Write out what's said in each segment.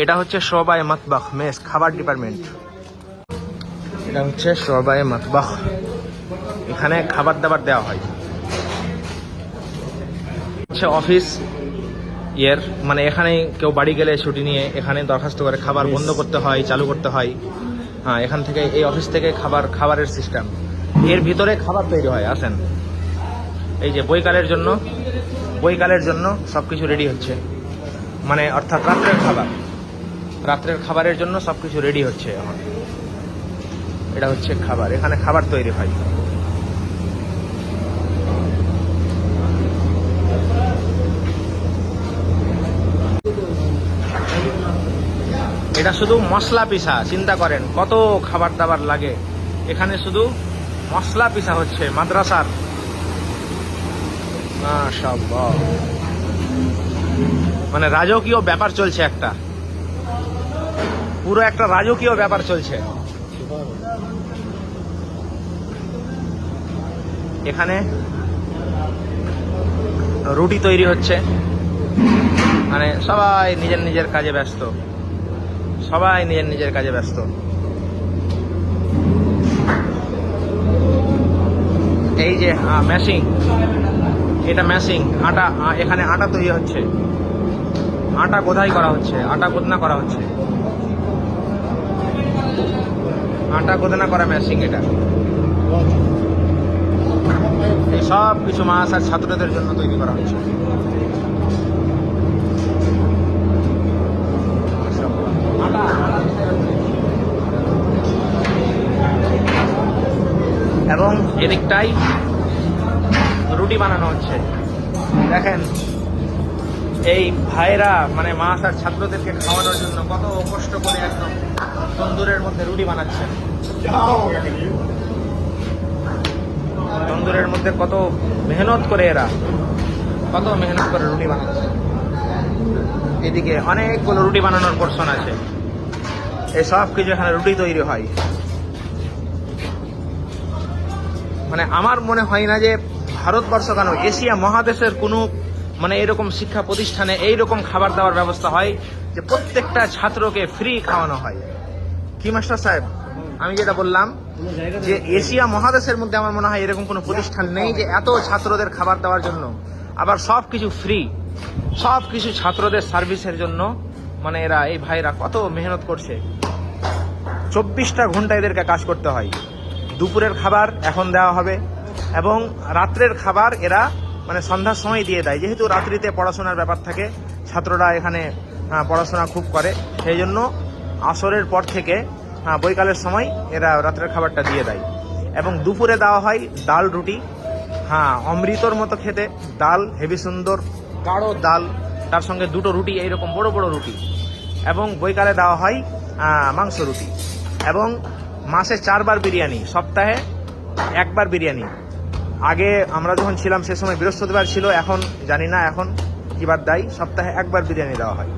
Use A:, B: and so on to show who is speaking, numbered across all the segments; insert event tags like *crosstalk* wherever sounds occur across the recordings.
A: এটা হচ্ছে সবাই মাতবাখ মেস খাবার ডিপার্টমেন্ট। এটা হচ্ছে সবাই মাতবাখ এখানে খাবার দাবার দেওয়া হয়। হচ্ছে অফিস ইয়ের মানে এখানে কেউ বাড়ি গেলে ছুটি নিয়ে এখানে দরখাস্ত করে খাবার বন্ধ করতে হয় চালু করতে হয়। হ্যাঁ এখান থেকে এই অফিস থেকে খাবার খাবারের সিস্টেম এর ভিতরে খাবার তৈরি হয় আসেন। এই যে বইকালের জন্য বইকালের জন্য সব কিছু রেডি হচ্ছে। মানে অর্থাৎ রাত্রের খাবার। রাত্রের খাবারের জন্য সব কিছু রেডি হচ্ছে এখন। এটা হচ্ছে খাবার। এখানে খাবার তৈরি হয়। এটা শুধু মশলা পিসা, চিন্তা করেন, কত খাবার দাবার লাগে। এখানে শুধু মশলা পিসা হচ্ছে, মাদ্রাসার। মানে রাজকীয় ব্যাপার চলছে একটা। পুরো একটা রাজকীয় ব্যাপার চলছে। এখানে রুটি তৈরি হচ্ছে। মানে সবাই নিজের নিজের কাজে ব্যস্ত। সবাই নিজের নিজের কাজে ব্যস্ত। এই যে ম্যাশিং এটা ম্যাশিং আটা এখানে আটা তৈরি হচ্ছে। আটা কোথায় করা হচ্ছে? আটা কোদনা করা হচ্ছে? আটা কোদনা করা ম্যাশিং এটা। সব কিছু মাছ আর ছাত্রদের জন্য তৈরি করা হচ্ছে। এবং এদিকটাই রুটি বানানো হচ্ছে। দেখেন, এই ভাইরা মানে মাছ আর ছাত্রদেরকে খাওয়ানোর জন্য কত কষ্ট করে একদম তন্দুরের মধ্যে রুটি বানাচ্ছেন। তন্দুরের মধ্যে কত মেহনত করে এরা। কত মেহনত করে রুটি বানাচ্ছে। এদিকে অনেকগুলো রুটি বানানোর পোর্শন আছে। এই সব কিছু এখানে রুটি তৈরি হয়। মানে আমার মনে হয় না যে ভারতবর্ষ কেন এশিয়া মহাদেশের কোনো মানে এরকম শিক্ষা প্রতিষ্ঠানে এইরকম খাবার দাবার ব্যবস্থা হয় যে প্রত্যেকটা ছাত্রকে ফ্রি খাওয়ানো হয়। কি মাস্টার সাহেব? আমি যেটা বললাম যে এশিয়া মহাদেশের মধ্যে আমার মনে হয় এরকম কোনো প্রতিষ্ঠান নেই যে এত ছাত্রদের খাবার দেওয়ার জন্য। আবার সব কিছু ফ্রি সব কিছু ছাত্রদের সার্ভিসের জন্য। মানে এরা, এই ভাইরা কত মেহনত করছে। চব্বিশটা ঘণ্টা এদেরকে কাজ করতে হয়। দুপুরের খাবার এখন দেওয়া হবে এবং রাত্রের খাবার এরা মানে সন্ধ্যার সময় দিয়ে দেয়। যেহেতু রাত্রিতে পড়াশোনার ব্যাপার থাকে, ছাত্ররা এখানে পড়াশোনা খুব করে। সেই জন্য আসরের পর থেকে আহ, বৈকালের সময় এরা রাত্রের খাবারটা দিয়ে দেয়। এবং দুপুরে দেওয়া হয় ডাল রুটি হ্যাঁ অমৃতর মতো খেতে ডাল হেভি সুন্দর গাঢ় ডাল তার সঙ্গে দুটো রুটি এইরকম বড় বড় রুটি। এবং বৈকালে দেওয়া হয় মাংস রুটি। এবং মাসে চারবার বিরিয়ানি সপ্তাহে একবার বিরিয়ানি। আগে আমরা যখন ছিলাম সে সময় বৃহস্পতিবার ছিল এখন জানি না এখন কিবার দেয় সপ্তাহে একবার বিরিয়ানি দেওয়া হয়।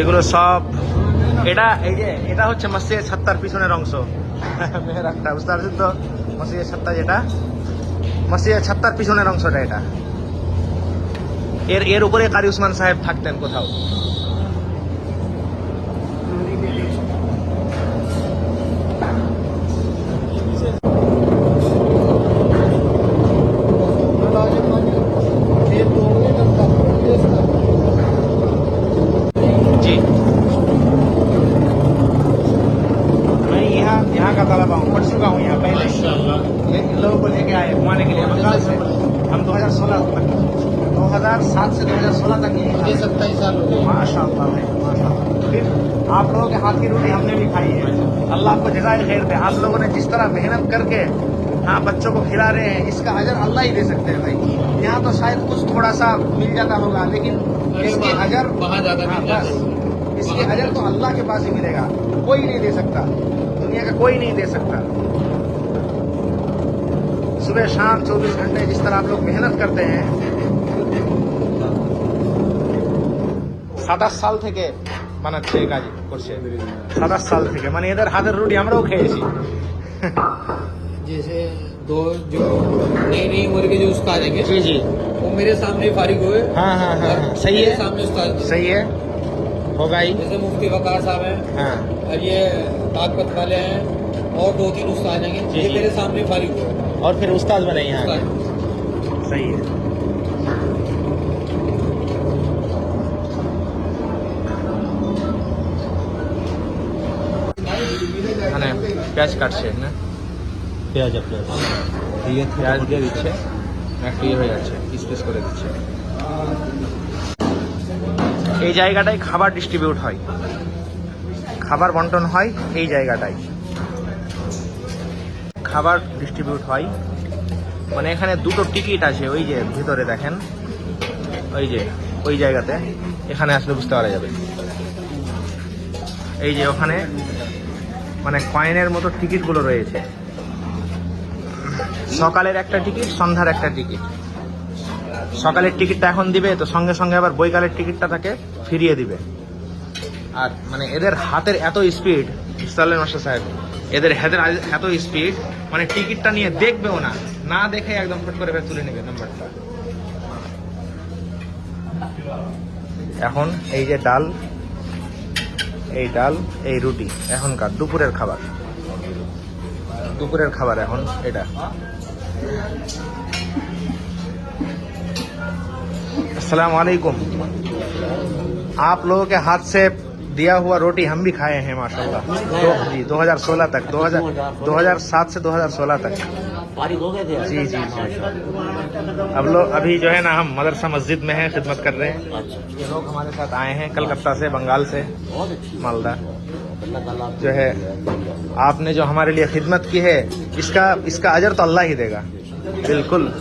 A: এগুলো সব, এটা, এই যে, এটা হচ্ছে মসজিদের ছাত্তার পিছনের অংশ। মেহরাবটা বুঝতে পারছেন তো? মসজিদের ছাত্তা যেটা, মসজিদের ছাত্তার পিছনের অংশটা এটা। এর এর উপরে কারি উসমান সাহেব থাকতেন কোথাও। इन लोगों को लेके आए घुमाने के लिए बंगाल से। हम 2016 तक 2007 से 2016 तक थे।
B: सत्ताईस साल हो गए।
A: माशा भाई माशा फिर आप लोगों के हाथ की रोटी हमने भी खाई है। अल्लाह आपको जजाय खैर दे। आप लोगों ने जिस तरह मेहनत करके हाँ बच्चों को खिला रहे हैं इसका अजर अल्लाह ही दे सकते हैं भाई। यहाँ तो शायद कुछ थोड़ा सा मिल जाता होगा लेकिन इसके अजर
B: वहाँ ज़्यादा
A: हाँ, बस। इसके अजर तो अल्लाह के पास ही मिलेगा कोई नहीं दे सकता। दुनिया का कोई नहीं दे सकता। सुबह शाम 24 घंटे जिस तरह आप लोग मेहनत करते हैं সাতাশ সাল থেকে বানাচ্ছে এই কাজ করছে সাতাশ সাল থেকে মানে এদের হাতের রুটি আমরাও খেয়েছি
B: जैसे तो जो नई नई उम्र के जो उस्ताद हैं
A: जी जी
B: वो मेरे सामने फारिग हुए
A: हाँ हाँ हाँ हाँ, सही
B: मेरे
A: है
B: सामने उस्ताद थे।
A: सही है होगा ही
B: जैसे मुफ्ती वकार साहब हैं
A: हाँ
B: और ये ताकत वाले हैं और दो तीन उस्ताद हैं
A: जी,
B: ये
A: जी।
B: मेरे सामने फारिग हुए
A: और फिर उस्ताद बने यहाँ के।
B: उस्ताद।
A: सही है মানে পেঁয়াজ কাটছে না
C: পেঁয়াজ আপনার দিয়ে
A: পেঁয়াজ দিয়ে দিচ্ছে একটু ইয়ে হয়ে যাচ্ছে পিস পিস করে দিচ্ছে এই জায়গাটায় খাবার ডিস্ট্রিবিউট হয় খাবার বন্টন হয় এই জায়গাটায় খাবার ডিস্ট্রিবিউট হয়। মানে এখানে দুটো টিকিট আছে ওই যে ভিতরে দেখেন। ওই যে, ওই জায়গাতে। এখানে আসলে বুঝতে পারা যাবে। এই যে ওখানে মানে কয়েনের মতো টিকিটগুলো রয়েছে। সকালের একটা টিকিট সন্ধ্যার একটা টিকিট সকালের টিকিটটা এখন দিবে, তো সঙ্গে সঙ্গে আবার বৈকালের টিকিটটা তাকে ফিরিয়ে দিবে। আর মানে এদের হাতের এত স্পিড সালেম মাস্টার সাহেব? এদের হাতের এত স্পিড মানে টিকিটটা নিয়ে দেখবেও না না দেখে একদম ফট করে ফের তুলে নেবে নাম্বারটা এখন এই যে ডাল এই ডাল এই রুটি এখনকার দুপুরের খাবার দুপুরের খাবার এখন এটা अस्सलाम वालेकुम आप लोगों के हाथ से दिया हुआ रोटी हम भी खाए हैं माशाल्लाह। दो, जी 2016 तक 2000 2007 से 2016 तक। जी जी जी अब लोग अभी जो है ना हम मदरसा मस्जिद में हैं खिदमत कर रहे हैं।
C: अच्छा।
A: ये लोग हमारे साथ आए हैं कलकत्ता से बंगाल से मालदा। जो है आपने जो हमारे लिए खिदमत की है इसका इसका अजर तो अल्लाह ही देगा। बिल्कुल।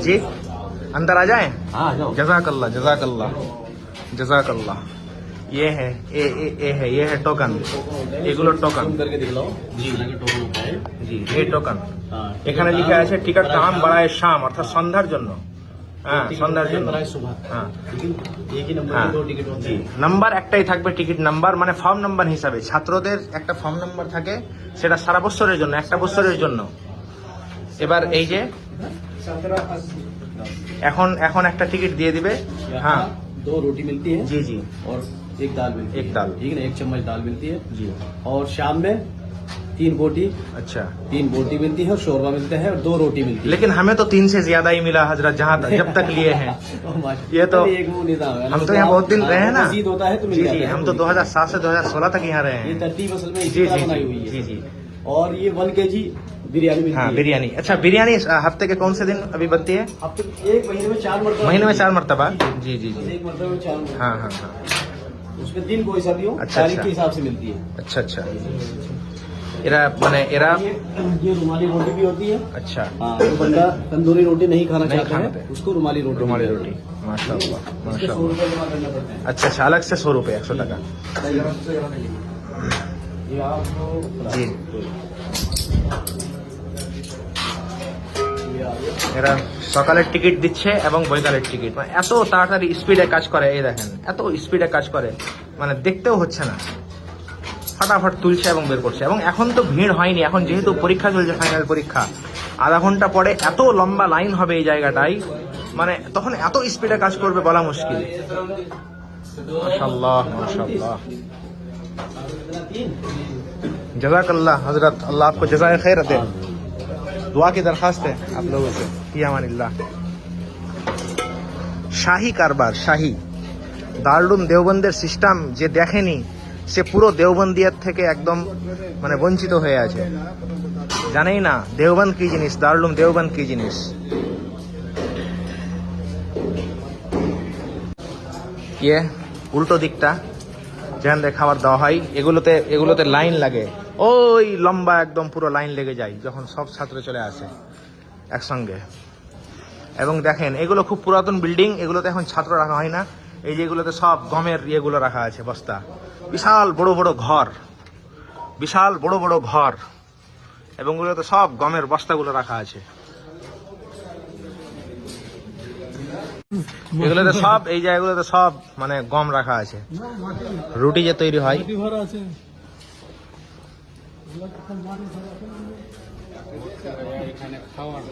A: जी अंदर आ जाए?
C: हाँ
A: जजाकल्ला जजाकल्ला जजाकल्ला ये है ए, ए, ए है ये है टोकन এগুলো টোকন
C: करके दिखलाओ
A: जी।
C: हालांकि टोकन होता है
A: জি এই টোকন
C: हाँ
A: এখানে লিখা আছে টিকিট কাম বাড়ায় শাম অর্থাৎ সন্ধ্যার জন্য হ্যাঁ সন্ধ্যার জন্য
C: बनाए सुबह
A: হ্যাঁ
C: लेकिन एक ही नंबर
A: হ্যাঁ
C: के दो टिकट होते
A: জি
C: हैं
A: নাম্বার একটাই থাকবে টিকিট নাম্বার মানে ফর্ম নাম্বার হিসাবে ছাত্রদের একটা ফর্ম নাম্বার থাকে সেটা সারা বছরের জন্য একটা বছরের জন্য এবার এই যে এখন এখন একটা টিকিট দিয়ে দিবে হ্যাঁ
C: यहाँ दो रोटी मिलती है
A: জি জি
C: और एक दाल मिलती
A: एक दाल।
C: ठीक है ना? एक चम्मच दाल मिलती है।
A: जी।
C: और शाम में तीन बोटी।
A: अच्छा।
C: तीन बोटी मिलती है और शोरबा मिलता है और दो रोटी मिलती है।
A: लेकिन हमें तो तीन से ज़्यादा ही मिला हज़रत जहाँ तक जब तक लिए हैं। *laughs* ये तो-
C: एक निज़ाम है।
A: हम तो यहाँ बहुत दिन रहे हैं ना।
C: होता है तो मिल
A: जी
C: है।
A: हम तो 2007 से 2016 तक यहाँ रहे
C: ये
A: हैं
C: तरतीब असल में
A: जी जी
C: हुई
A: जी।
C: है।
A: जी जी।
C: और ये वन के जी बिरयानी
A: हाँ बिरयानी। अच्छा बिरयानी हफ़्ते के कौन से दिन अभी बनती है?
C: हफ़्ते एक महीने में चार मरतबा
A: महीने में चार मरतबा? जी जी। जी
C: एक मरतबा में चार
A: हाँ हाँ हाँ।
C: उसमें दिन हो
A: अच्छा,
C: तारीख
A: अच्छा।
C: के हिसाब से मिलती है।
A: अच्छा अच्छा। एरा मैंने एरा
C: ये ये रुमाली रोटी भी होती है।
A: अच्छा।
C: हाँ जो बंदा तंदूरी रोटी नहीं खाना चाहता है उसको रुमाली रोटी।
A: रुमाली रोटी।
C: है।
A: माशाल्लाह।
C: रुपए है।
A: अच्छा अच्छा अलग से सौ रुपये एक सौ टका। जी। এরা সকালের টিকিট দিচ্ছে এবং বৈকালের টিকিট। মানে এত তাড়াতাড়ি স্পিডে কাজ করে, এই দেখেন, এত স্পিডে কাজ করে মানে দেখতেও হচ্ছে না। ফাটাফাট তুলছে এবং বের করছে। এবং এখন তো ভিড় হয়নি, এখন যেহেতু পরীক্ষা চলছে ফাইনাল পরীক্ষা, আধা ঘণ্টা পরে এত লম্বা লাইন হবে এই জায়গাটাই মানে তখন এত স্পিডে কাজ করবে বলা মুশকিল। জজাকাল্লাহ জাজাক আল্লাহ হজরত আল্লাহ আপনার জজায় খেয়ে রাতে दुआ की दरखास्त है आप लोगों से फी अमानिल्लाह শাহী কারবার শাহী দারুম দেওবন্দের সিস্টেম যে দেখেনি সে পুরো দেওবন্দিয়ার থেকে একদম মানে বঞ্চিত হয়ে আছে জানেই না দেওবন্দ কি জিনিস দারুম দেওবন্দ কি জিনিস ইয়ে উল্টো দিকটা যেখান থেকে খাবার দেওয়া হয় এগুলোতে এগুলোতে লাইন লাগে ওই লম্বা একদম পুরো লাইন লেগে যায় যখন সব ছাত্র চলে আসে একসঙ্গে। এবং দেখেন, এগুলো খুব পুরাতন বিল্ডিং এগুলোতে এখন ছাত্র রাখা হয় না। এই যেগুলোতে সব গমের ইয়েগুলো রাখা আছে, বস্তা। বিশাল বড় বড় ঘর। বিশাল বড় বড় ঘর। এবং এগুলোতে সব গমের বস্তাগুলো রাখা আছে। এগুলোতে সব, এই জায়গাগুলোতে সব মানে গম রাখা আছে। রুটি যে তৈরি হয়।
B: এখানে খাওয়ার